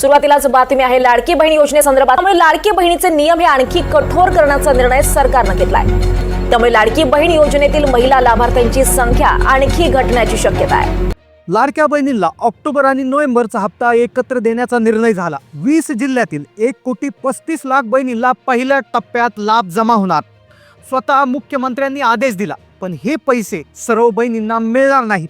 सुरुवातीलाच बातमी आहे लाडकी बहीण योजनेसंदर्भात त्यामुळे लाडकी बहिणीचे नियम हे आणखी कठोर करण्याचा निर्णय सरकारनं घेतलाय. त्यामुळे लाडकी बहीण योजनेतील महिला लाभार्थ्यांची संख्या आणखी घटण्याची शक्यता आहे. लाडक्या बहिणींना ऑक्टोबर आणि नोव्हेंबरचा हप्ता एकत्र देण्याचा निर्णय झाला. वीस जिल्ह्यातील एक कोटी पस्तीस लाख बहिणींना पहिल्या टप्प्यात लाभ जमा होणार. स्वतः मुख्यमंत्र्यांनी आदेश दिला पण हे पैसे सर्व बहिणींना मिळणार नाहीत.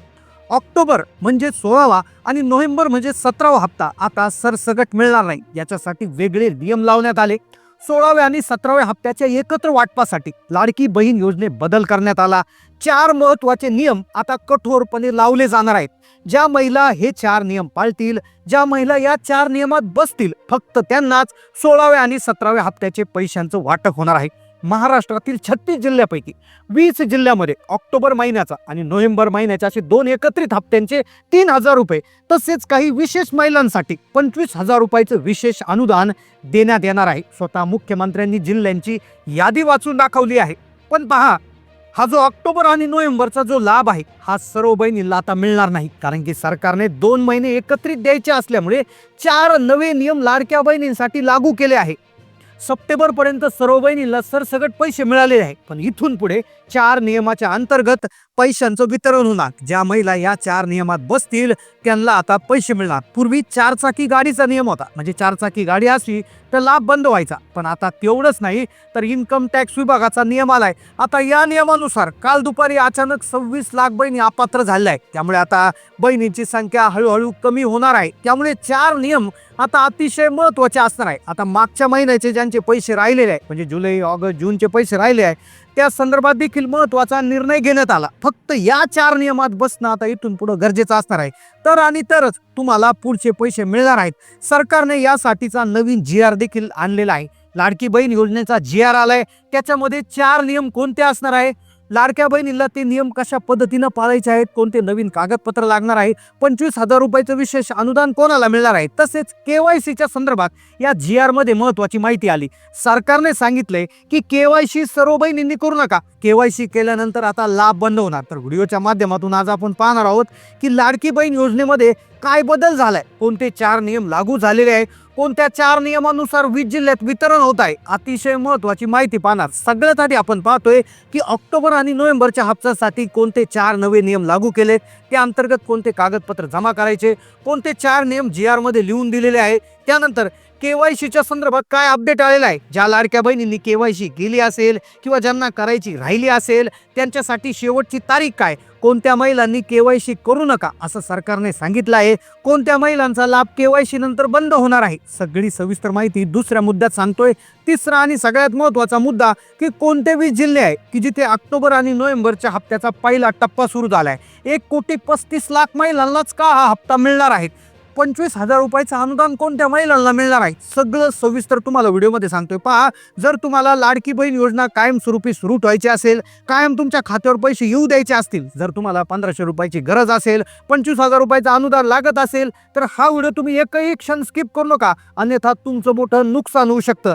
ऑक्टोबर म्हणजे सोळावा आणि नोव्हेंबर म्हणजे सतरावा हप्ता. आता सरसगट मिळणार नाही. याच्यासाठी वेगळे नियम लावण्यात आले. सोळाव्या आणि सतराव्या हप्त्याच्या एकत्र वाटपासाठी लाडकी बहीण योजनेत बदल करण्यात आला. चार महत्त्वाचे नियम आता कठोरपणे लावले जाणार आहेत. ज्या महिला हे चार नियम पाळतील ज्या महिला या चार नियमात बसतील फक्त त्यांनाच सोळाव्या आणि सतराव्या हप्त्याचे पैशांचं वाटप होणार आहे. महाराष्ट्रातील छत्तीस जिल्ह्यापैकी वीस जिल्ह्यामध्ये ऑक्टोबर महिन्याचा आणि नोव्हेंबर महिन्याच्या असे दोन एकत्रित हप्त्यांचे तीन हजार रुपये तसेच काही विशेष महिलांसाठी पंचवीस हजार रुपयाचं विशेष अनुदान देण्यात येणार आहे. स्वतः मुख्यमंत्र्यांनी जिल्ह्यांची यादी वाचून दाखवली आहे. पण पहा हा जो ऑक्टोबर आणि नोव्हेंबरचा जो लाभ आहे हा सर्व बहिणीला आता मिळणार नाही. कारण की सरकारने दोन महिने एकत्रित द्यायचे असल्यामुळे चार नवे नियम लाडक्या बहिणींसाठी लागू केले आहे. सप्टेंबरपर्यंत सर्व बहिणींना सरसगट पैसे मिळालेले आहे पण इथून पुढे चार नियमाच्या अंतर्गत पैशांचं वितरण होणार. ज्या महिला या चार नियमात बसतील त्यांना आता पैसे मिळणार. पूर्वी चारचाकी गाडीचा नियम होता. म्हणजे चारचाकी गाडी असली तर लाभ बंद व्हायचा. पण आता तेवढंच नाही तर इन्कम टॅक्स विभागाचा नियम आलाय. आता या नियमानुसार काल दुपारी अचानक सव्वीस लाख बहिणी अपात्र झाल्या आहेत. त्यामुळे आता बहिणींची संख्या हळूहळू कमी होणार आहे. त्यामुळे चार नियम आता अतिशय महत्त्वाचे असणार आहे आता मागच्या महिन्याचे ज्यांचे पैसे राहिलेले आहे म्हणजे जुलै ऑगस्ट जूनचे पैसे राहिले आहे त्या संदर्भात देखील महत्त्वाचा निर्णय घेण्यात आला. फक्त या चार नियमात बसणं आता इथून पुढे गरजेचं असणार आहे. तर आणि तरच तुम्हाला पुढचे पैसे मिळणार आहेत. सरकारने यासाठीचा नवीन जी आर देखील आणलेला आहे. लाडकी बहीण योजनेचा जी आर आलाय. त्याच्यामध्ये चार नियम कोणते असणार आहे? लाडक्या बहिणीला ते नियम कशा पद्धतीनं पाळायचे आहेत कोणते नवीन कागदपत्र लागणार आहे पंचवीस हजार रुपयाचं विशेष अनुदान कोणाला मिळणार आहे? तसेच केवायसीच्या संदर्भात या जी आरमध्ये महत्वाची माहिती आली. सरकारने सांगितले की केवायसी सर्व बहिणींनी करू नका. केवायसी केल्यानंतर आता लाभ बंद होणार. तर व्हिडिओच्या माध्यमातून आज आपण पाहणार आहोत की लाडकी बहीण योजनेमध्ये काय बदल झालाय? कोणते चार नियम लागू झालेले आहे कोणत्या चार नियमानुसार वीज जिल्ह्यात वितरण होत आहे अतिशय महत्वाची माहिती पाहणार. सगळ्यात आधी आपण पाहतोय की ऑक्टोबर आणि नोव्हेंबरच्या हप्त्यासाठी कोणते चार नवे नियम लागू केले? त्या अंतर्गत कोणते कागदपत्र जमा करायचे? कोणते चार नियम जी आरमध्ये लिहून दिलेले आहे? त्यानंतर केवायसीच्या संदर्भात काय अपडेट आलेला आहे? ज्या लाडक्या बहिणींनी केवायसी केली असेल किंवा ज्यांना करायची राहिली असेल त्यांच्यासाठी शेवटची तारीख काय? कोणत्या महिलांनी केवायसी करू नका असं सरकारने सांगितलं आहे. कोणत्या महिलांचा लाभ केवायसी नंतर बंद होणार आहे? सगळी सविस्तर माहिती दुसऱ्या मुद्द्यात सांगतोय. तिसरा आणि सगळ्यात महत्त्वाचा मुद्दा की कोणते वीस जिल्हे आहे? की जिथे ऑक्टोबर आणि नोव्हेंबरच्या हप्त्याचा पहिला टप्पा सुरू झालाय. एक कोटी पस्तीस लाख महिलांनाच का हा हप्ता मिळणार आहे? पंचवीस हजार रुपयाचं अनुदान कोणत्या महिलांना मिळणार आहे? सगळं सविस्तर तुम्हाला व्हिडिओमध्ये सांगतोय. पहा जर तुम्हाला लाडकी बहीण योजना कायमस्वरूपी सुरू ठेवायची असेल कायम तुमच्या खात्यावर पैसे येऊ द्यायचे असतील जर तुम्हाला पंधराशे रुपयाची गरज असेल पंचवीस हजार रुपयाचं अनुदान लागत असेल तर हा व्हिडिओ तुम्ही एकही क्षण स्किप करू नका. अन्यथा तुमचं मोठं नुकसान होऊ शकतं.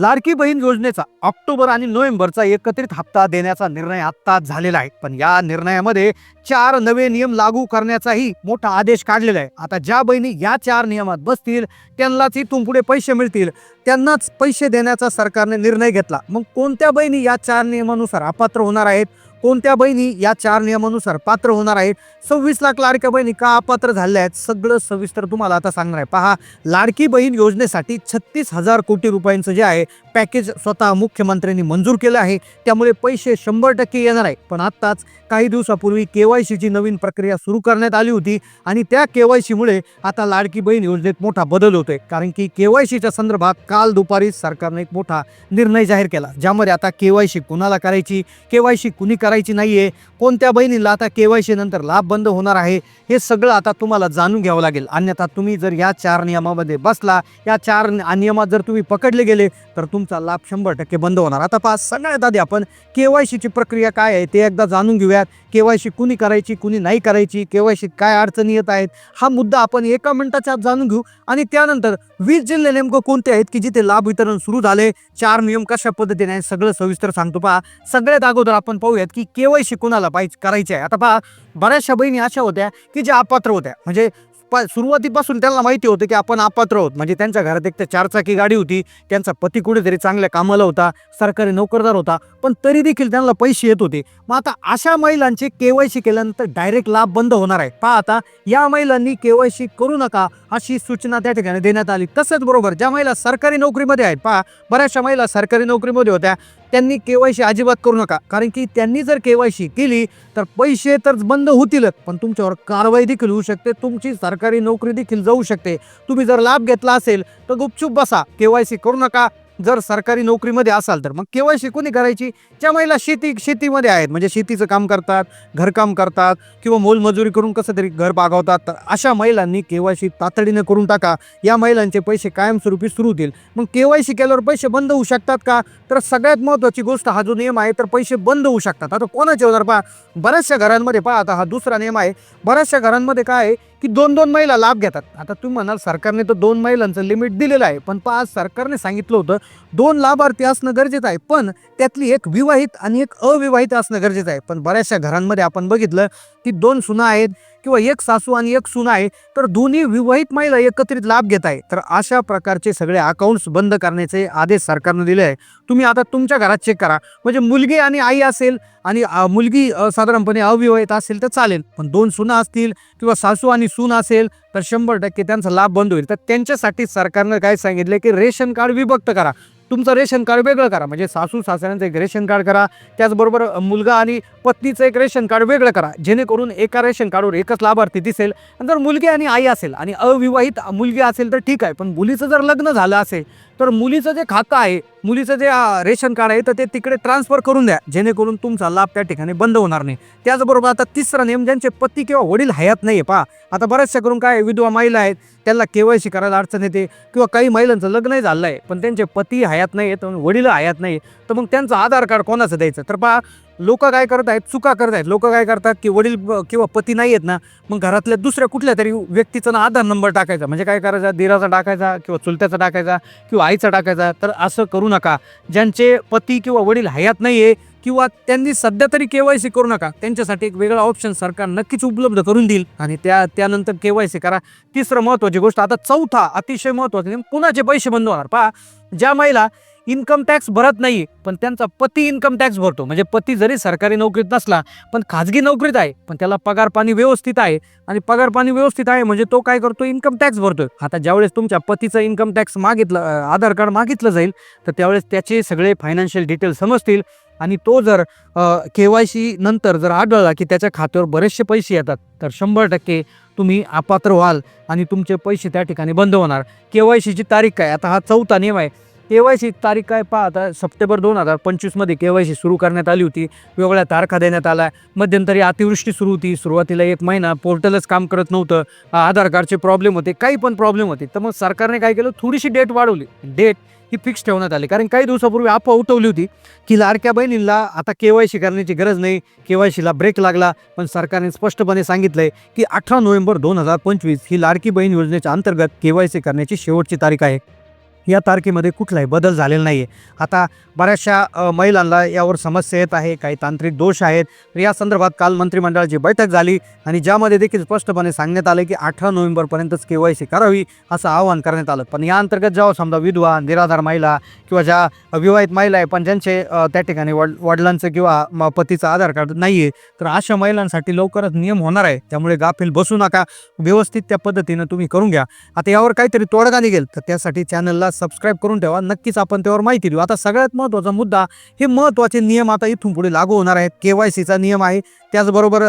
लाडकी बहीण योजनेचा ऑक्टोबर आणि नोव्हेंबरचा एकत्रित हप्ता देण्याचा निर्णय आत्ताच झालेला आहे. पण या निर्णयामध्ये चार नवे नियम लागू करण्याचाही मोठा आदेश काढलेला आहे. आता ज्या बहिणी या चार नियमात बसतील त्यांनाच इथून पुढे पैसे मिळतील. त्यांनाच पैसे देण्याचा सरकारने निर्णय घेतला. मग कोणत्या बहिणी या चार नियमानुसार अपात्र होणार आहेत? कोणत्या बहिणी या चार नियमानुसार पात्र होणार आहेत? सव्वीस लाख लाडक्या बहिणी का अपात्र झाल्या आहेत? सगळं सविस्तर तुम्हाला आता सांगणार आहे. पहा लाडकी बहीण योजनेसाठी छत्तीस हजार कोटी रुपयांचं जे आहे पॅकेज स्वतः मुख्यमंत्र्यांनी मंजूर केलं आहे. त्यामुळे पैसे शंभर टक्के येणार आहे पण आत्ताच काही दिवसापूर्वी के वाय सीची नवीन प्रक्रिया सुरू करण्यात आली होती आणि त्या के वाय सीमुळे आता लाडकी बहीण योजनेत मोठा बदल होतोय. कारण की के वाय सीच्या संदर्भात काल दुपारी सरकारने एक मोठा निर्णय जाहीर केला. ज्यामध्ये आता के वाय सी कुणाला करायची? के वाय सी कुणी करायची नाहीये. कोणत्या बहिणीला आता के वाय सी नंतर लाभ बंद होणार आहे हे सगळं आता तुम्हाला जाणून घ्यावं लागेल. अन्यथा तुम्ही जर या चार नियमामध्ये बसला या चार नियमात जर तुम्ही पकडले गेले तर तुमचा लाभ शंभर टक्के बंद होणार. आता पहा सगळ्यात आधी आपण के वाय सीची प्रक्रिया काय आहे ते एकदा जाणून घेऊयात. के वाय सी कुणी करायची कुणी नाही करायची के वाय सी काय अडचणी येत आहेत हा मुद्दा आपण एका मिनिटाच्या आत जाणून घेऊ. आणि त्यानंतर वीस जिल्हे नेमकं कोणते आहेत की जिथे लाभ वितरण सुरू झाले चार नियम कशा पद्धतीने सगळं सविस्तर सांगतो पहा. सगळ्यात अगोदर आपण पाहूयात की के वाय सी कुणाला पाहिजे करायची आहे. आता पहा बऱ्याचशा बहिणी अशा होत्या की ज्या अपात्र होत्या. म्हणजे पा सुरुवातीपासून त्यांना माहिती होतं की आपण अपात्र आहोत. म्हणजे त्यांच्या घरात एक तर चारचाकी गाडी होती त्यांचा पती कुठेतरी चांगल्या कामाला होता सरकारी नोकरदार होता पण तरी देखील त्यांना पैसे येत होते. मग आता अशा महिलांचे केवायसी केल्यानंतर डायरेक्ट लाभ बंद होणार आहे. पहा आता या महिलांनी केवायसी करू नका अशी सूचना त्या ठिकाणी देण्यात आली. तसंच बरोबर ज्या महिला सरकारी नोकरीमध्ये आहेत पहा बऱ्याचशा महिला सरकारी नोकरीमध्ये होत्या. त्यांनी के वाय सी अजिबात करू नका. कारण की त्यांनी जर के वाय सी केली तर पैसे तर बंद होतीलच. पण तुमच्यावर कारवाई देखील होऊ शकते. तुमची सरकारी नोकरी देखील जाऊ शकते. तुम्ही जर लाभ घेतला असेल तर गुपचूप बसा. के वाय सी करू नका. जर सरकारी नोकरीमध्ये असाल तर मग केवायसी कोणी करायची? ज्या महिला शेती शेतीमध्ये आहेत म्हणजे शेतीचं काम करतात घरकाम करतात किंवा मोलमजुरी करून कसं तरी घर बागवतात तर अशा महिलांनी केवायसी तातडीने करून टाका. या महिलांचे पैसे कायमस्वरूपी सुरू होतील. मग केवायसी केल्यावर पैसे बंद होऊ शकतात का? तर सगळ्यात महत्त्वाची गोष्ट हा जो नियम आहे तर पैसे बंद होऊ शकतात. आता कोणाचे होणार पहा? बऱ्याचशा घरांमध्ये पहा आता हा दुसरा नियम आहे. बऱ्याचशा घरांमध्ये काय आहे? की दोन दोन महिला लाभ घेतात. आता तुम्ही म्हणाल सरकारने तर दोन महिलांचं लिमिट दिलेलं आहे पण पहा सरकारने सांगितलं होतं दोन लाभार्थी असणं गरजेचं आहे पण त्यातली एक विवाहित आणि एक अविवाहित असणं गरजेचं आहे. पण बऱ्याचशा घरांमध्ये आपण बघितलं की दोन सुना आहेत किंवा एक सासू आणि एक सुना आहे तर दोन्ही विवाहित महिला एकत्रित लाभ घेत आहे. तर अशा प्रकारचे सगळे अकाउंट्स बंद करण्याचे आदेश सरकारने दिले आहे. तुम्ही आता तुमच्या घरात चेक करा. म्हणजे मुलगी आणि आई असेल आणि मुलगी साधारणपणे अविवाहित असेल तर चालेल. पण दोन सुना असतील किंवा सासू आणि सून असेल तर शंभर टक्के त्यांचा लाभ बंद होईल. तर त्यांच्यासाठी सरकारनं काय सांगितलं की रेशन कार्ड विभक्त करा. तुमचं रेशन कार्ड वेगळं करा. म्हणजे सासू सासऱ्यांचं एक रेशन कार्ड करा. त्याचबरोबर मुलगा आणि पत्नीचं एक रेशन कार्ड वेगळं करा. जेणेकरून एका रेशन कार्डवर एकच लाभार्थी दिसेल. आणि जर मुलगी आणि आई असेल आणि अविवाहित मुलगी असेल तर ठीक आहे. पण मुलीचं जर लग्न झालं असेल तर मुलीचं जे खातं आहे मुलीचं जे रेशन कार्ड आहे तर ते तिकडे ट्रान्सफर करून द्या. जेणेकरून तुमचा लाभ त्या ठिकाणी बंद होणार नाही. त्याचबरोबर आता तिसरा नियम ज्यांचे पती किंवा वडील हयात नाही आहे पहा. आता बऱ्याचशा करून काय विधवा महिला आहेत त्यांना केवायसी करायला अडचण येते किंवा काही महिलांचं लग्नही झालं आहे पण त्यांचे पती हयात नाही आहेत वडील हयात नाही तर मग त्यांचं आधार कार्ड कोणाचं द्यायचं? तर पहा लोक काय करत आहेत चुका करत आहेत. लोक काय करतात की वडील किंवा पती नाही आहेत ना मग घरातल्या दुसऱ्या कुठल्या तरी व्यक्तीचा ना आधार नंबर टाकायचा. म्हणजे काय करायचा? दिराचा टाकायचा किंवा चुलत्याचा टाकायचा किंवा आईचा टाकायचा. तर असं करू नका. ज्यांचे पती किंवा वडील हयात नाही आहे किंवा त्यांनी सध्या तरी के वाय सी करू नका त्यांच्यासाठी एक वेगळा ऑप्शन सरकार नक्कीच उपलब्ध करून देईल. आणि त्या त्यानंतर के वाय सी करा. तिसरं महत्त्वाची गोष्ट आता चौथा अतिशय महत्त्वाचा कुणाचे पैसे बंद होणार. पहा ज्या महिला इन्कम टॅक्स भरत नाही पण त्यांचा पती इन्कम टॅक्स भरतो. म्हणजे पती जरी सरकारी नोकरीत नसला पण खाजगी नोकरीत आहे पण त्याला पगार पाणी व्यवस्थित आहे. आणि पगार पाणी व्यवस्थित आहे म्हणजे तो काय करतो? इन्कम टॅक्स भरतोय. आता ज्यावेळेस तुमच्या पतीचं इन्कम टॅक्स मागितलं आधार कार्ड मागितलं जाईल तर त्यावेळेस त्याचे सगळे फायनान्शियल डिटेल समजतील. आणि तो जर के वाय सी नंतर जर आढळला की त्याच्या खात्यावर बरेचसे पैसे येतात तर शंभर टक्के तुम्ही अपात्र व्हाल आणि तुमचे पैसे त्या ठिकाणी बंद होणार. के वाय सीची तारीख काय? आता हा चौथा नियम आहे. के वाय सी तारीख काय पहा आता सप्टेंबर दोन हजार पंचवीसमध्ये के वाय सी सुरू करण्यात आली होती. वेगवेगळ्या तारखा देण्यात आल्या. मध्यंतरी अतिवृष्टी सुरू होती. सुरुवातीला एक महिना पोर्टलच काम करत नव्हतं. आधार कार्डचे प्रॉब्लेम होते. काही पण प्रॉब्लेम होते. तर मग सरकारने काय केलं? थोडीशी डेट वाढवली. डेट ही फिक्स ठेवण्यात आली. कारण काही दिवसापूर्वी अफवा उठवली होती की लाडक्या बहिणींना आता के वाय सी करण्याची गरज नाही. के वाय सीला ब्रेक लागला. पण सरकारने स्पष्टपणे सांगितलं आहे की अठरा नोव्हेंबर दोन हजार पंचवीस ही लाडकी बहीण योजनेच्या अंतर्गत के वाय सी करण्याची शेवटची तारीख आहे. या तारखेमध्ये कुठलाही बदल झालेला नाही आहे आता बऱ्याचशा महिलांना यावर समस्या येत आहे काही तांत्रिक दोष आहेत. तर या संदर्भात काल मंत्रिमंडळाची बैठक झाली आणि ज्यामध्ये देखील स्पष्टपणे सांगण्यात आलं की अठरा नोव्हेंबरपर्यंतच के वाय सी करावी असं आवाहन करण्यात आलं. पण या अंतर्गत जेव्हा समजा विधवा निराधार महिला किंवा ज्या विवाहित महिला आहे पण ज्यांचे त्या ठिकाणी वड वडिलांचं किंवा म- पतीचं आधार कार्ड नाही आहे तर अशा महिलांसाठी लवकरच नियम होणार आहे. त्यामुळे गाफील बसू नका. व्यवस्थित त्या पद्धतीनं तुम्ही करून घ्या. आता यावर काहीतरी तोडगा निघेल तर त्यासाठी चॅनलला सबस्क्राईब करून ठेवा. नक्कीच आपण त्यावर माहिती देऊ. आता सगळ्यात महत्त्वाचा मुद्दा हे महत्त्वाचे नियम आता इथून पुढे लागू होणार आहेत. के वाय सीचा नियम आहे. त्याचबरोबर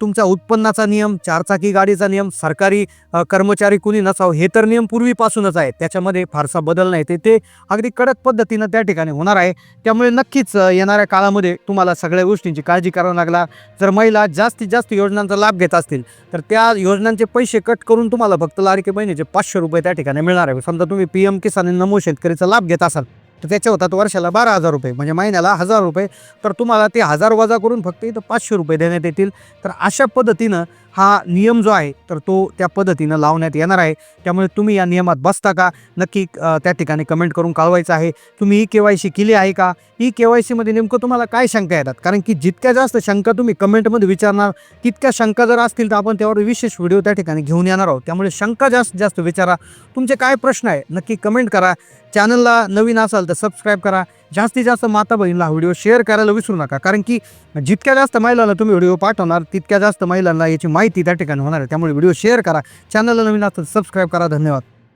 तुमचा उत्पन्नाचा नियम चारचाकी गाडीचा नियम सरकारी कर्मचारी कुणी नसावं हे तर नियम पूर्वीपासूनच आहे त्याच्यामध्ये फारसा बदल नाही. ते ते अगदी कडक पद्धतीनं त्या ठिकाणी होणार आहे. त्यामुळे नक्कीच येणाऱ्या काळामध्ये तुम्हाला सगळ्या गोष्टींची काळजी करावी लागला. जर महिला जास्तीत जास्त योजनांचा लाभ घेत असतील तर त्या योजनांचे पैसे कट करून तुम्हाला फक्त लाडके बहिणीचे पाचशे रुपये त्या ठिकाणी मिळणार आहे. समजा तुम्ही पी एम किसान नमो शेतकरीचा लाभ घेत असाल तर त्याचे होतात वर्षाला बारा हजार रुपये म्हणजे महिन्याला हजार रुपये. तर तुम्हाला ते हजार वजा करून फक्त इथं पाचशे रुपये देण्यात येतील. तर अशा पद्धतीनं हा नियम जो आहे तर तो त्या पद्धतीनं लावण्यात येणार आहे. त्यामुळे तुम्ही या नियमात बसता का? नक्की त्या ठिकाणी कमेंट करून कळवायचं आहे. तुम्ही ई के वाय सी केली आहे का? ई के वाय सीमध्ये नेमकं तुम्हाला काय शंका येतात? कारण की जितक्या जास्त शंका तुम्ही कमेंटमध्ये विचारणार तितक्या शंका जर असतील तर आपण त्यावर विशेष व्हिडिओ त्या ठिकाणी घेऊन येणार आहोत. त्यामुळे शंका जास्त जास्त विचारा. तुमचे काय प्रश्न आहे नक्की कमेंट करा. चॅनलला नवीन असाल तर सबस्क्राईब करा. जास्तीत जास्त माता बहिणीला हा व्हिडिओ शेअर करायला विसरू नका. कारण की जितक्या जास्त महिलांना तुम्ही व्हिडिओ पाठवणार तितक्या जास्त महिलांना याची माहिती त्या ठिकाणी होणार आहे. त्यामुळे व्हिडिओ शेअर करा. चॅनलला नवीन असतात सबस्क्राईब करा. धन्यवाद.